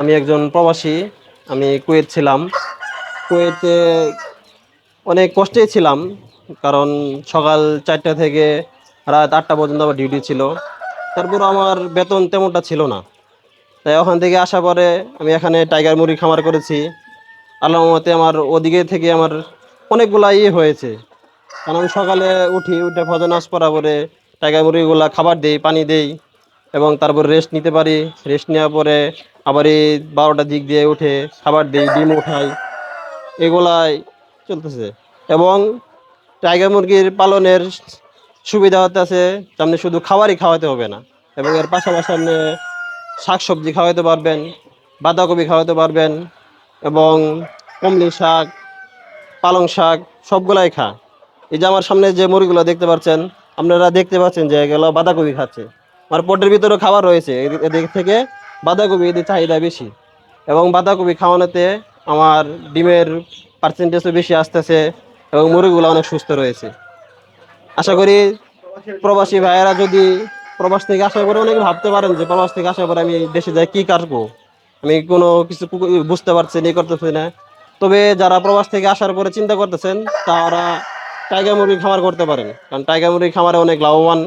আমি একজন প্রবাসী, আমি কুয়েত ছিলাম। কুয়েতে অনেক কষ্টেই ছিলাম, কারণ সকাল চারটা থেকে রাত আটটা পর্যন্ত আমার ডিউটি ছিল। তারপর আমার বেতন তেমনটা ছিল না। তাই ওখান থেকে আসা পরে আমি এখানে টাইগার মুরগি খামার করেছি। আল্লাহ মতে আমার ওদিকে থেকে আমার অনেকগুলা ইয়ে হয়েছে। কারণ আমি সকালে উঠি, উঠে ফজর নাচ পড়া পরে টাইগার মুরগিগুলা খাবার দেই, পানি দেই এবং তারপর রেস্ট নিতে পারি। রেস্ট নেওয়ার পরে আবার এই বারোটার দিক দিয়ে উঠে খাবার দিই, ডিম উঠাই, এগুলাই চলতেছে। এবং টাইগার মুরগির পালনের সুবিধা হতে আছে আপনি শুধু খাবারই খাওয়াতে হবে না। এবং এর পাশাপাশি আপনি শাক সবজি খাওয়াতে পারবেন, বাঁধাকপি খাওয়াতে পারবেন, এবং কমলি শাক, পালং শাক, সবগুলাই খা। এই যে আমার সামনে যে মুরগিগুলো দেখতে পাচ্ছেন, আপনারা দেখতে পাচ্ছেন যে এগুলো বাঁধাকপি খাচ্ছে। আমার পটের ভিতরে খাবার রয়েছে এদি- এদিক থেকে বাঁধাকপি এদের চাহিদা বেশি। এবং বাঁধাকপি খাওয়ানোতে আমার ডিমের পার্সেন্টেজও বেশি আসতেছে এবং মুরগিগুলো অনেক সুস্থ রয়েছে। আশা করি প্রবাসী ভাইয়েরা যদি প্রবাস থেকে আসার পরে অনেকে ভাবতে পারেন যে প্রবাস থেকে আসার পরে আমি দেশে যাই কি কাটবো? আমি কোনো কিছু বুঝতে পারছি না করতেছি না। তবে যারা প্রবাস থেকে আসার পরে চিন্তা করতেছেন, তারা টাইগার মুরগি খামার করতে পারেন। কারণ টাইগার মুরগি খামারে অনেক লাভবান